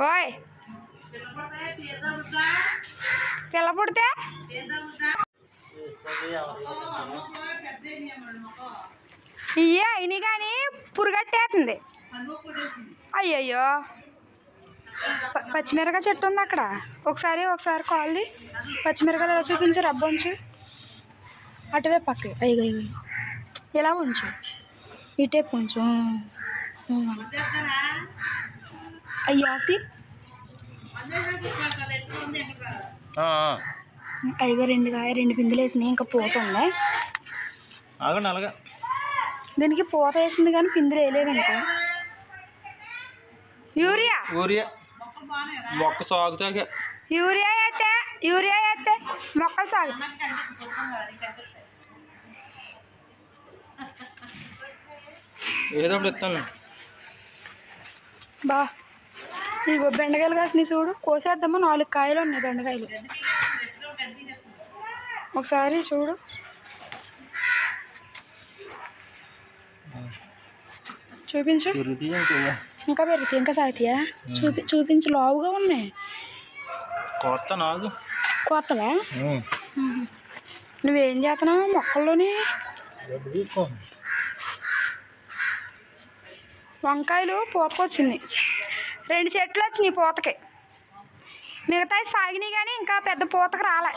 ఓయ్. పిల్ల పుడితే? ఇయ్యే అయినాయి కానీ పురుగట్టేస్తుంది. అయ్యయ్యో. పచ్చిమిరకాయ చెట్టు ఉంది అక్కడ. ఒకసారి ఒకసారి కాల్ది పచ్చిమిరకాయలు ఎలా చూపించు రబ్బ ఉంచు. అటువే పక్క. అయ్యి ఇలా ఉంచు. ఇటే కొంచెం అయ్యాతి అయ్యగా రెండు కాయ రెండు పిందులు వేసినాయి ఇంకా పూత ఉన్నాయి ఆగండి అలాగా. దీనికి పూత వేసింది కానీ పిందులు వేయలేదు ఇంకా యూరియా? ఊరియా. మొక్క సాగుతాక యూరియా అయితే యూరియా అయితే మొక్కలు సాగు. ఏదో ఒకటి ఇస్తాను బా. ఇగో బెండకాయలు కాసినాయి చూడు. కోసేద్దామా. నాలుగు కాయలు ఉన్నాయి బెండకాయలు. ఒకసారి చూడు. చూపించు. ఇంకా పెరుగుతాయి? ఇంకా సాగుతాయా? చూపి చూపించు. లావుగా ఉన్నాయి. కొత్త నాగు. కొత్తవా. నువ్వేం చేస్తున్నావు? మొక్కల్లోని? వంకాయలు పూతకొచ్చింది రెండు చెట్లు వచ్చినాయి పూతకి. మిగతాయి సాగినాయి కానీ ఇంకా పెద్ద పూతకు రాలే.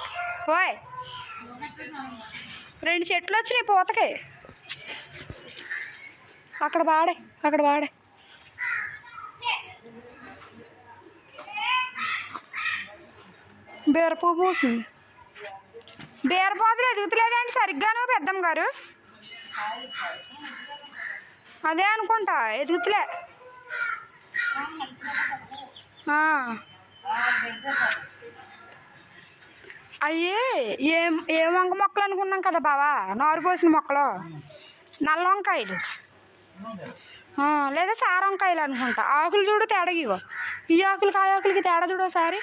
ఓయ్! రెండు చెట్లు వచ్చినాయి పూతకి. అక్కడ వాడే అక్కడ వాడే. బీరపూ పూసింది. బీరపోతులు ఎదుగుతలేదండి సరిగ్గాను పెద్దమ్మ గారు. అదే అనుకుంటా ఎదుగుతలే. అయ్యి ఏం ఏ వంక మొక్కలు అనుకున్నాం కదా బావా? నారు పోసిన మొక్కలు. నల్ల వంకాయలు. లేదా సార వంకాయలు అనుకుంటా. ఆకులు చూడు తేడా ఇగో. ఈ ఆకులకి ఆ ఆకులకి తేడా చూడు ఒకసారి.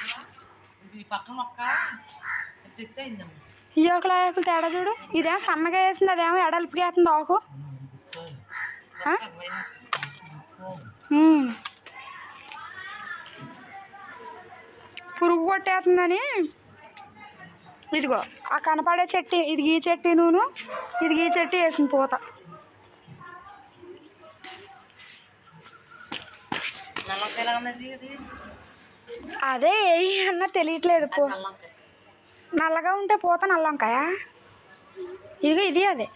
ఈ ఆకులు ఆ ఆకులు తేడా చూడు. ఇదేమో సన్నగా వేసింది అదేమో ఎడల్పుగా వేస్తుంది ఆకు. పురుగు కొట్టేస్తుందని? ఇదిగో ఆ కనపడే చెట్టు ఇది ఈ చెట్టు నూనె ఇది ఈ చెట్టు వేసింది పూత. అదే ఏ అన్న తెలియట్లేదు పూ. నల్లగా ఉంటే పూత నల్లంకాయ? ఇదిగో ఇది అదే.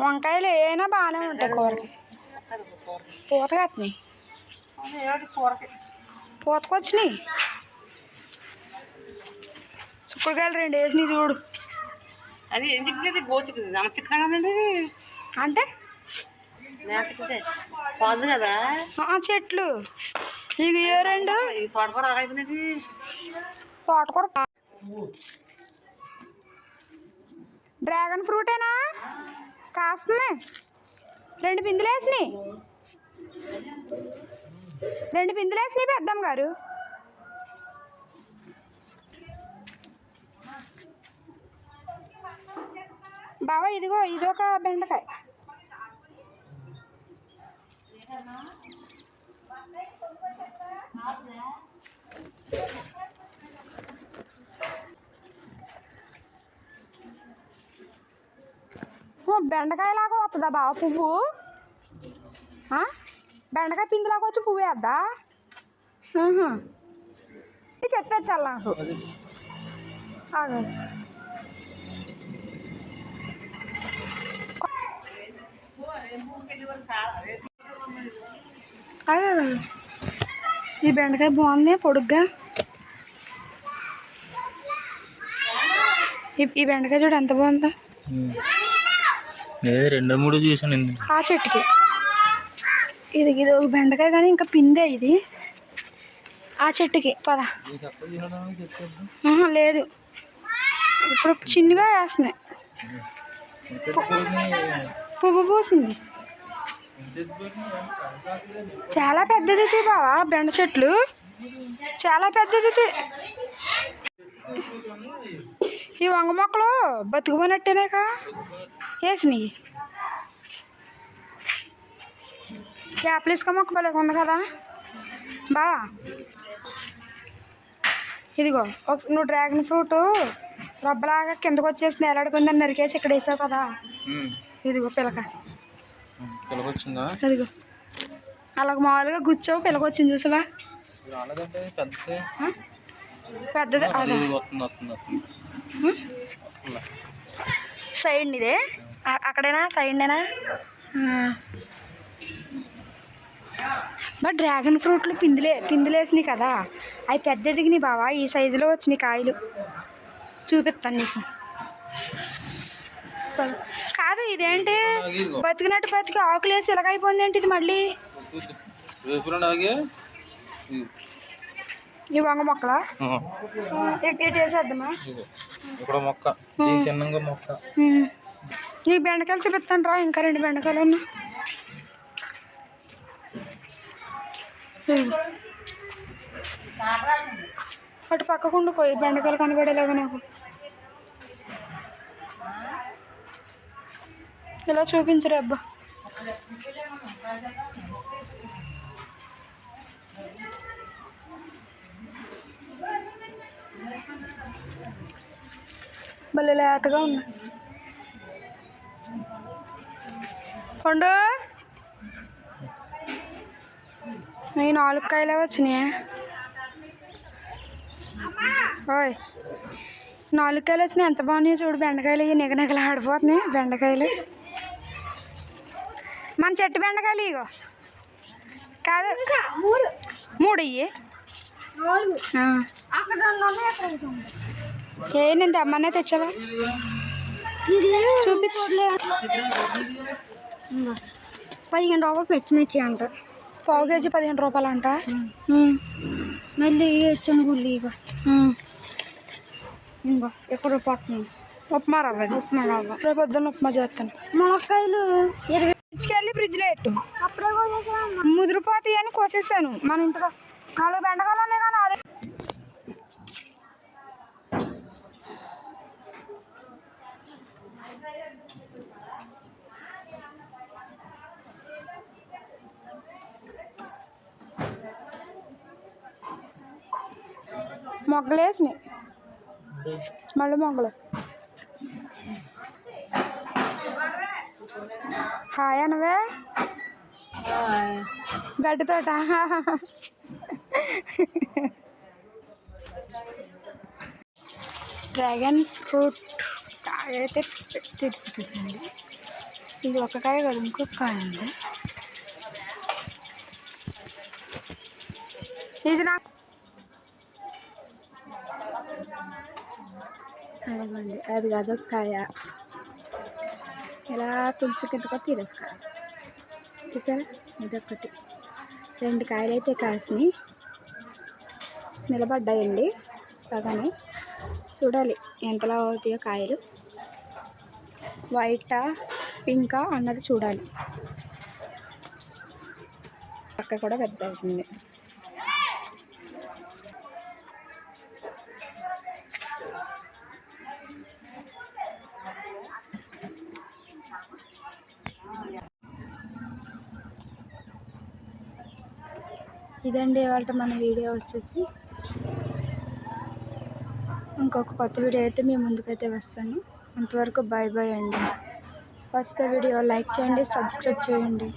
వంకాయలు ఏమైనా బాగానే ఉంటాయి కూరకి కూర పూత కత్తినాయి పూతకొచ్చినాయి చుక్కడికాయలు రెండు వేసినాయి చూడు. అది ఏం నమ్మ చిక్కగా కదండి ఇది అంటే? కదా. చెట్లు. ఇక ఏ రెండు? తోటకూర అయిపోయింది తోటకూర. డ్రాగన్ ఫ్రూటేనా? కాస్తున్నా రెండు బిందులు వేసినాయి. రెండు బిందులు వేసినాయి పెద్దమ్మ గారు. బావా ఇదిగో ఇదొక బెండకాయ. ఓ, బెండకాయలాగా వస్తుందా బావ పువ్వు? బెండకాయ పిందులాగా వచ్చి పువ్వు వేద్దా? ఆహా. ఇది నాకు. ఆగు. ఈ బెండకాయ బాగుంది? పొడుగ్గా? ఈ- ఈ బెండకాయ చూడు ఎంత బాగుందో. రెండో మూడు చూసాను ఆ చెట్టుకి. ఇది ఇది ఒక బెండకాయ కానీ ఇంకా పిందే ఇది. ఆ చెట్టుకి పద. లేదు. ఇప్పుడు చిన్నగా వేస్తున్నాయి. పువ్వు పూసింది. చాలా పెద్దది బావా బెండ చెట్లు. చాలా పెద్దది ఈ వంగ మొక్కలు బతుకుపోయినట్టేనేకా వేసినాయి యాపిల్ ఇసుక మొక్క భలే ఉంది కదా? బా. ఇదిగో ఒక- నువ్వు డ్రాగన్ ఫ్రూట్ రబ్బలాగా కిందకు వచ్చేసి నేలాడుకుందని నరికేసి ఇక్కడ వేసావు కదా? ఇదిగో పిలక. పిలకొచ్చిందా? అదిగో అలాగ మామూలుగా గుచ్చావు పిలక వచ్చింది చూసావా పెద్దది సైడ్ ఇదే అక్కడేనా సైడ్నేనా బట్ డ్రాగన్ ఫ్రూట్లు పిందిలే పిందిలేసినాయి కదా అవి పెద్ద ఎదిగినాయి బావా ఈ సైజులో వచ్చినాయి కాయలు చూపిస్తాను నీకు కాదు ఇదేంటి బతికినట్టు బతికి ఆకులు వేసి ఇలాగైపోయింది ఏంటి ఇది మళ్ళీ ఈ వంగ మొక్కల? ఎటు ఎటు వేసేద్దామా ఇక్కడ మొక్క దీని తిన్నంగా మొక్క. ఉమ్. నీకు బెండకాయలు చూపిస్తాను రా ఇంకా రెండు బెండకాయలు ఉమ్. అటు పక్కకుండా పోయి బెండకాయలు కనబడేలాగా నాకు. ఇలా చూపించరు అబ్బా. భలే లేతగా ఉన్నా పండు ఈ నాలుగు కాయలే వచ్చినాయి? ఓయ్ నాలుగు కాయలు వచ్చినాయి ఎంత బాగున్నాయి చూడు బెండకాయలు ఇవి నిగనగలు ఆడిపోతున్నాయి బెండకాయలు. మన చెట్టు బెండకాయలు ఇగో. కాదు మూడు మూడు ఇవి ఏ నేను తెమ్మనే తెచ్చావా? చూపించు. పదిహేను రూపాయలు పచ్చిమిర్చి అంట. పావు కేజీ పదిహేను రూపాయలు అంట మళ్ళీ చెంగుళ్ళు ఇక. ఇంకో ఎక్కడ పట్టినాయి ఉప్మా రవ్వ ఉప్మా రవ్వ రేపు పొద్దున్న ఉప్మా చేస్తాను. మునక్కాయలు ఇరవై ఇచ్చుకెళ్ళి ఫ్రిడ్జ్లో పెట్టు. ముదిరిపోతాయి అని కోసేసాను. మన ఇంటిలో నాలుగు బెండకాయలు ఉన్నాయి కానీ నాలుగు మొగ్గలు వేసినాయి మళ్ళీ మొగ్గలు. హాయ్ అనవే గడ్డితోట డ్రాగన్ ఫ్రూట్ కాయ అయితే తిరుగుతుందండి. ఇది ఒక కాయ కాదు ఇంకొక కాయ ఉంది. ఇది నాకు అదిగోండి అది కాదు కాయ. ఇలా కొంచెం కిందకొస్తే ఇదొక కాయ. చూసారా? ఇదొకటి రెండు కాయలు అయితే కాసినాయి నిలబడ్డాయండి బాగానే చూడాలి ఎంతలా అవుతాయో కాయలు. వైటా పింకా అన్నది చూడాలి. పక్క కూడా పెద్ద అవుతుంది. ఇదండి ఇవాళ మన వీడియో వచ్చేసి. ఇంకొక కొత్త వీడియో అయితే మీ ముందుకైతే వస్తాను. అంతవరకు బాయ్ బాయ్ అండి. ఫస్ట్ వీడియో లైక్ చేయండి సబ్స్క్రైబ్ చేయండి.